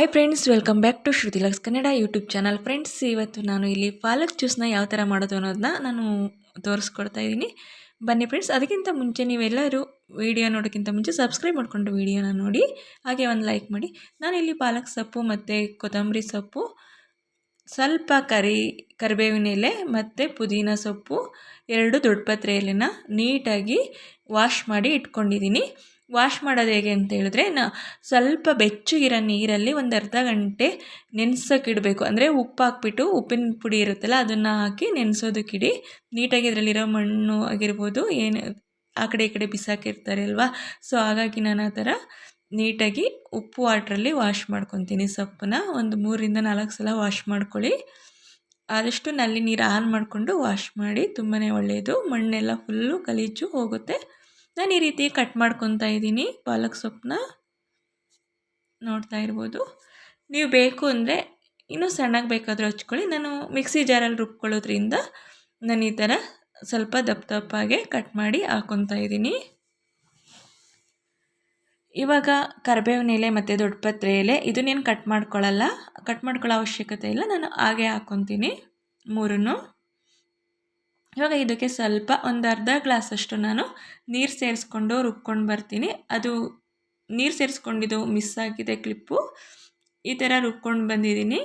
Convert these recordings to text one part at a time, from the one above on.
Hi friends welcome back to Shruti Lux Kannada YouTube channel friends ಇವತ್ತು ನಾನು ಇಲ್ಲಿ ಪಾಲಕ್ ಜ್ಯೂಸ್ನ ಯಾವ ಥರ ಮಾಡೋದು ಅನ್ನೋದನ್ನ ನಾನು ತೋರಿಸ್ಕೊಡ್ತಾ ಇದ್ದೀನಿ ಬನ್ನಿ ಫ್ರೆಂಡ್ಸ್ ಅದಕ್ಕಿಂತ ಮುಂಚೆ ನೀವೆಲ್ಲರೂ ವೀಡಿಯೋ ನೋಡೋಕ್ಕಿಂತ ಮುಂಚೆ ಸಬ್ಸ್ಕ್ರೈಬ್ ಮಾಡಿಕೊಂಡು ವೀಡಿಯೋನ ನೋಡಿ, ಹಾಗೆ ಒಂದು ಲೈಕ್ ಮಾಡಿ. ನಾನು ಇಲ್ಲಿ ಪಾಲಕ್ ಸೊಪ್ಪು ಮತ್ತು ಕೊತ್ತಂಬರಿ ಸೊಪ್ಪು, ಸ್ವಲ್ಪ ಕರಿ ಕರಿಬೇವಿನ ಎಲೆ ಮತ್ತು ಪುದೀನ ಸೊಪ್ಪು, ಎರಡು ದೊಡ್ಡ ಪತ್ರೆ ಎಲೆನ ನೀಟಾಗಿ ವಾಶ್ ಮಾಡಿ ಇಟ್ಕೊಂಡಿದ್ದೀನಿ ವಾಶ್ ಮಾಡೋದು ಹೇಗೆ ಅಂತ ಹೇಳಿದ್ರೆ, ನಾ ಸ್ವಲ್ಪ ಬೆಚ್ಚಗಿರೋ ನೀರಲ್ಲಿ ಒಂದು ಅರ್ಧ ಗಂಟೆ ನೆನೆಸೋಕ್ಕಿಡಬೇಕು ಅಂದರೆ ಉಪ್ಪು ಹಾಕ್ಬಿಟ್ಟು ಉಪ್ಪಿನ ಪುಡಿ ಇರುತ್ತಲ್ಲ, ಅದನ್ನು ಹಾಕಿ ನೆನೆಸೋದಕ್ಕಿಡಿ ನೀಟಾಗಿ ಅದರಲ್ಲಿರೋ ಮಣ್ಣು ಆಗಿರ್ಬೋದು, ಏನು ಆ ಕಡೆ ಈ ಕಡೆ ಬಿಸಾಕಿರ್ತಾರೆ ಅಲ್ವಾ? ಸೊ ಹಾಗಾಗಿ ನಾನು ಆ ಥರ ನೀಟಾಗಿ ಉಪ್ಪು ವಾಟ್ರಲ್ಲಿ ವಾಶ್ ಮಾಡ್ಕೊತೀನಿ. ಸೊಪ್ಪನ್ನ ಒಂದು ಮೂರಿಂದ ನಾಲ್ಕು ಸಲ ವಾಶ್ ಮಾಡ್ಕೊಳ್ಳಿ. ಆದಷ್ಟು ನಲ್ಲಿ ನೀರು ಆನ್ ಮಾಡಿಕೊಂಡು ವಾಶ್ ಮಾಡಿ ತುಂಬಾ ಒಳ್ಳೆಯದು ಮಣ್ಣೆಲ್ಲ ಫುಲ್ಲು ಗಲೀಜು ಹೋಗುತ್ತೆ. ನಾನು ಈ ರೀತಿ ಕಟ್ ಮಾಡ್ಕೊತಾ ಇದ್ದೀನಿ ಪಾಲಕ್ ಸೊಪ್ಪನ್ನ. ನೋಡ್ತಾ ಇರ್ಬೋದು. ನೀವು ಬೇಕು ಅಂದರೆ ಇನ್ನೂ ಸಣ್ಣಗೆ ಬೇಕಾದರೂ ಹಚ್ಕೊಳ್ಳಿ. ನಾನು ಮಿಕ್ಸಿ ಜಾರಲ್ಲಿ ರುಬ್ಕೊಳ್ಳೋದ್ರಿಂದ ನಾನು ಈ ಥರ ಸ್ವಲ್ಪ ದಪ್ಪ ದಪ್ಪಾಗೆ ಕಟ್ ಮಾಡಿ ಹಾಕೊತಾ ಇದ್ದೀನಿ. ಇವಾಗ ಕರಿಬೇವಿನ ಎಲೆ ಮತ್ತು ದೊಡ್ಡಪತ್ರೆ ಎಲೆ ಇದನ್ನೇನು ಕಟ್ ಮಾಡ್ಕೊಳ್ಳಲ್ಲ, ಕಟ್ ಮಾಡ್ಕೊಳ್ಳೋ ಅವಶ್ಯಕತೆ ಇಲ್ಲ. ನಾನು ಹಾಗೆ ಹಾಕ್ಕೊತೀನಿ ಮೂರನ್ನು. ಇವಾಗ ಇದಕ್ಕೆ ಸ್ವಲ್ಪ ಒಂದು ಅರ್ಧ ಗ್ಲಾಸಷ್ಟು ನಾನು ನೀರು ಸೇರಿಸ್ಕೊಂಡು ರುಬ್ಕೊಂಡು ಬರ್ತೀನಿ. ಅದು ನೀರು ಸೇರಿಸ್ಕೊಂಡಿದ್ದು ಮಿಸ್ ಆಗಿದೆ ಕ್ಲಿಪ್ಪು ಈ ಥರ ರುಬ್ಕೊಂಡು ಬಂದಿದ್ದೀನಿ.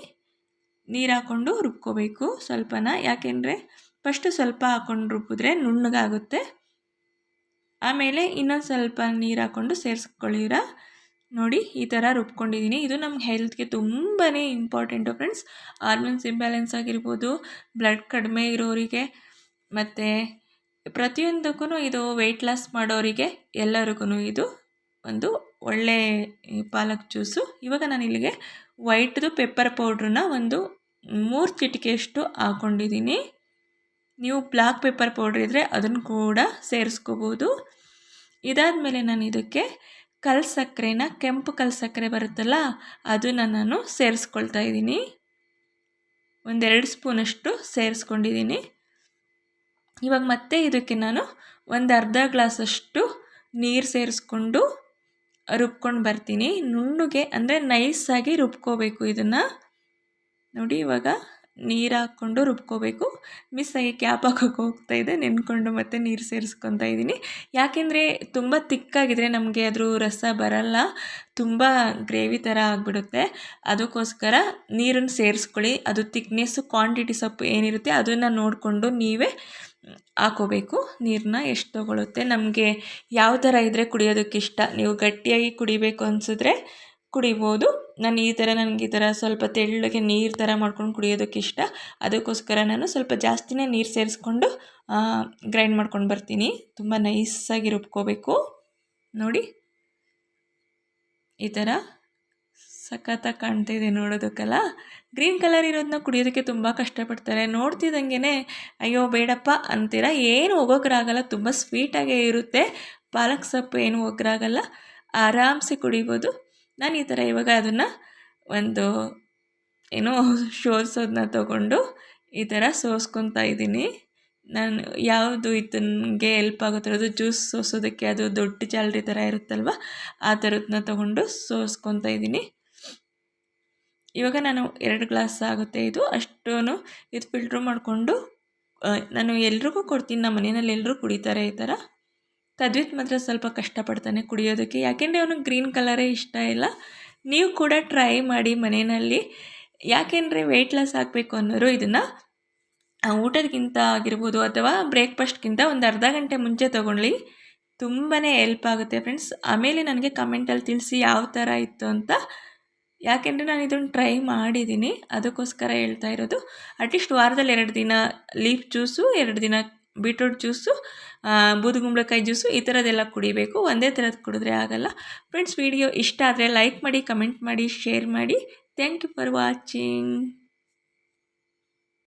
ನೀರು ಹಾಕ್ಕೊಂಡು ರುಬ್ಕೋಬೇಕು ಸ್ವಲ್ಪನ. ಯಾಕೆಂದರೆ ಫಸ್ಟು ಸ್ವಲ್ಪ ಹಾಕ್ಕೊಂಡು ರುಬ್ಬಿದ್ರೆ ನುಣ್ಣಗಾಗುತ್ತೆ. ಆಮೇಲೆ ಇನ್ನೊಂದು ಸ್ವಲ್ಪ ನೀರು ಹಾಕ್ಕೊಂಡು ಸೇರಿಸ್ಕೊಳ್ಳಿರ? ನೋಡಿ, ಈ ಥರ ರುಬ್ಕೊಂಡಿದ್ದೀನಿ. ಇದು ನಮ್ಮ ಹೆಲ್ತ್ಗೆ ತುಂಬಾ ಇಂಪಾರ್ಟೆಂಟು ಫ್ರೆಂಡ್ಸ್ ಹಾರ್ಮೋನ್ಸ್ ಇಂಬ್ಯಾಲೆನ್ಸ್ ಆಗಿರ್ಬೋದು ಬ್ಲಡ್ ಕಡಿಮೆ ಇರೋರಿಗೆ ಮತ್ತು ಪ್ರತಿಯೊಂದಕ್ಕೂ ಇದು ವೆಯ್ಟ್ ಲಾಸ್ ಮಾಡೋರಿಗೆ ಎಲ್ಲರಿಗೂ ಇದು ಒಂದು ಒಳ್ಳೆ ಪಾಲಕ್ ಜ್ಯೂಸು ಇವಾಗ ನಾನು ಇಲ್ಲಿಗೆ ವೈಟ್ದು ಪೆಪ್ಪರ್ ಪೌಡ್ರನ್ನ ಒಂದು ಮೂರು ಚಿಟಿಕೆಯಷ್ಟು ಹಾಕ್ಕೊಂಡಿದ್ದೀನಿ ನೀವು ಬ್ಲ್ಯಾಕ್ ಪೆಪ್ಪರ್ ಪೌಡ್ರ್ ಇದ್ದರೆ ಅದನ್ನು ಕೂಡ ಸೇರಿಸ್ಕೋಬೋದು. ಇದಾದಮೇಲೆ ನಾನು ಇದಕ್ಕೆ ಕಲ್ ಸಕ್ಕರೆನ ಕೆಂಪು ಕಲ್ ಸಕ್ಕರೆ ಬರುತ್ತಲ್ಲ, ಅದನ್ನು ನಾನು ಸೇರಿಸ್ಕೊಳ್ತಾ ಇದ್ದೀನಿ ಒಂದೆರಡು ಸ್ಪೂನಷ್ಟು ಸೇರಿಸ್ಕೊಂಡಿದ್ದೀನಿ ಇವಾಗ ಮತ್ತೆ ಇದಕ್ಕೆ ನಾನು ಒಂದು ಅರ್ಧ ಗ್ಲಾಸಷ್ಟು ನೀರು ಸೇರಿಸ್ಕೊಂಡು ರುಬ್ಕೊಂಡು ಬರ್ತೀನಿ. ನುಣ್ಣಗೆ ಅಂದರೆ ನೈಸಾಗಿ ರುಬ್ಕೋಬೇಕು ಇದನ್ನು. ನೋಡಿ ಇವಾಗ ನೀರು ಹಾಕ್ಕೊಂಡು ರುಬ್ಕೋಬೇಕು. ಆಗಿ ಕ್ಯಾಪ್ ಹಾಕೋಕೆ ಹೋಗ್ತಾ ಇದೆ. ನೆನ್ಕೊಂಡು ಮತ್ತೆ ನೀರು ಸೇರಿಸ್ಕೊತಾ ಇದ್ದೀನಿ ಯಾಕೆಂದರೆ ತುಂಬ ತಿಕ್ಕಾಗಿದ್ರೆ ನಮಗೆ ಅದ್ರ ರಸ ಬರಲ್ಲ. ತುಂಬ ಗ್ರೇವಿ ಥರ ಆಗಿಬಿಡುತ್ತೆ. ಅದಕ್ಕೋಸ್ಕರ ನೀರನ್ನು ಸೇರಿಸ್ಕೊಳ್ಳಿ. ಅದು ತಿಕ್ನೆಸ್ಸು ಕ್ವಾಂಟಿಟಿ ಸೊಪ್ಪು ಏನಿರುತ್ತೆ ಅದನ್ನು ನೋಡಿಕೊಂಡು ನೀವೇ ಹಾಕೋಬೇಕು. ನೀರನ್ನ ಎಷ್ಟು ತೊಗೊಳುತ್ತೆ? ನಮಗೆ ಯಾವ ಥರ ಇದ್ದರೆ ಕುಡಿಯೋದಕ್ಕೆ ಇಷ್ಟ? ನೀವು ಗಟ್ಟಿಯಾಗಿ ಕುಡಿಬೇಕು ಅನಿಸಿದ್ರೆ ಕುಡಿಬೋದು. ನಾನು ಈ ಥರ ನನಗೆ ಈ ಥರ ಸ್ವಲ್ಪ ತೆಳ್ಳಗೆ ನೀರು ಥರ ಮಾಡ್ಕೊಂಡು ಕುಡಿಯೋದಕ್ಕೆ ಇಷ್ಟ. ಅದಕ್ಕೋಸ್ಕರ ನಾನು ಸ್ವಲ್ಪ ಜಾಸ್ತಿನೇ ನೀರು ಸೇರಿಸ್ಕೊಂಡು ಗ್ರೈಂಡ್ ಮಾಡ್ಕೊಂಡು ಬರ್ತೀನಿ. ತುಂಬ ನೈಸಾಗಿ ರುಬ್ಕೋಬೇಕು. ನೋಡಿ. ಈ ಥರ ಸಖತ್ತಾಗಿ ಇದೆ ನೋಡೋದಕ್ಕೆಲ್ಲ. ಗ್ರೀನ್ ಕಲರ್ ಇರೋದನ್ನ ಕುಡಿಯೋದಕ್ಕೆ ತುಂಬ ಕಷ್ಟಪಡ್ತಾರೆ. ನೋಡ್ತಿದ್ದಂಗೆ ಅಯ್ಯೋ ಬೇಡಪ್ಪ ಅಂತೀರ? ಏನು ಹೋಗೋಕ್ರಾಗಲ್ಲ ತುಂಬ ಸ್ವೀಟಾಗೇ ಇರುತ್ತೆ. ಪಾಲಕ್ ಸೊಪ್ಪು ಏನು ಒಗ್ಗರಾಗಲ್ಲ ಆರಾಮ್ಸೆ ಕುಡಿಬೋದು. ನಾನು ಈ ಥರ ಇವಾಗ ಅದನ್ನು ಒಂದು ಏನೋ ಶೋಸೋದನ್ನ ತಗೊಂಡು ಈ ಥರ ಸೋಸ್ಕೊತಾ ಇದ್ದೀನಿ. ನಾನು ಯಾವುದು ನನಗೆ ಎಲ್ಪ್ ಆಗುತ್ತಿರೋದು ಜ್ಯೂಸ್ ಸೋಸೋದಕ್ಕೆ ಅದು ದೊಡ್ಡ ಜಾಲರಿ ಥರ ಇರುತ್ತಲ್ವ? ಆ ಥರದನ್ನ ತೊಗೊಂಡು ಸೋಸ್ಕೊತಾ ಇದ್ದೀನಿ. ಇವಾಗ ನಾನು ಎರಡು ಗ್ಲಾಸ್ ಆಗುತ್ತೆ ಇದು. ಅಷ್ಟೂ ಇದು ಫಿಲ್ಟ್ರ್ ಮಾಡಿಕೊಂಡು ನಾನು ಎಲ್ರಿಗೂ ಕೊಡ್ತೀನಿ. ನಮ್ಮ ಮನೆಯಲ್ಲಿ ಎಲ್ಲರೂ ಕುಡಿತಾರೆ ಈ ಥರ. ತದ್ವಿತ್ ಮಾತ್ರ ಸ್ವಲ್ಪ ಕಷ್ಟಪಡ್ತಾನೆ ಕುಡಿಯೋದಕ್ಕೆ. ಯಾಕೆಂದರೆ ಅವನು ಗ್ರೀನ್ ಕಲರೇ ಇಷ್ಟ ಇಲ್ಲ. ನೀವು ಕೂಡ ಟ್ರೈ ಮಾಡಿ ಮನೆಯಲ್ಲಿ. ಯಾಕೆಂದರೆ ವೆಯ್ಟ್ ಲಾಸ್ ಆಗಬೇಕು ಅನ್ನೋರು ಇದನ್ನು ಊಟದಕ್ಕಿಂತ ಆಗಿರ್ಬೋದು ಅಥವಾ ಬ್ರೇಕ್ಫಾಸ್ಟ್ಗಿಂತ ಒಂದು ಅರ್ಧ ಗಂಟೆ ಮುಂಚೆ ತೊಗೊಳ್ಳಿ ತುಂಬಾ ಎಲ್ಪ್ ಆಗುತ್ತೆ ಫ್ರೆಂಡ್ಸ್ ಆಮೇಲೆ ನನಗೆ ಕಮೆಂಟಲ್ಲಿ ತಿಳಿಸಿ ಯಾವ ಥರ ಇತ್ತು ಅಂತ ಯಾಕೆಂದರೆ ನಾನು ಇದನ್ನು ಟ್ರೈ ಮಾಡಿದ್ದೀನಿ ಅದಕ್ಕೋಸ್ಕರ ಹೇಳ್ತಾ ಇರೋದು ಅಟ್ಲೀಸ್ಟ್ ವಾರದಲ್ಲಿ ಎರಡು ದಿನ ಲೀಫ್ ಜ್ಯೂಸು ಎರಡು ದಿನ ಬೀಟ್ರೂಟ್ ಜ್ಯೂಸು ಬೂದುಗುಂಬಳಕಾಯಿ ಜ್ಯೂಸು ಈ ಥರದ್ದೆಲ್ಲ ಕುಡಿಬೇಕು. ಒಂದೇ ಥರದ್ದು ಕುಡಿದ್ರೆ ಆಗಲ್ಲ. ಫ್ರೆಂಡ್ಸ್ ವಿಡಿಯೋ ಇಷ್ಟ ಆದರೆ ಲೈಕ್ ಮಾಡಿ ಕಮೆಂಟ್ ಮಾಡಿ ಶೇರ್ ಮಾಡಿ. Thank you for watching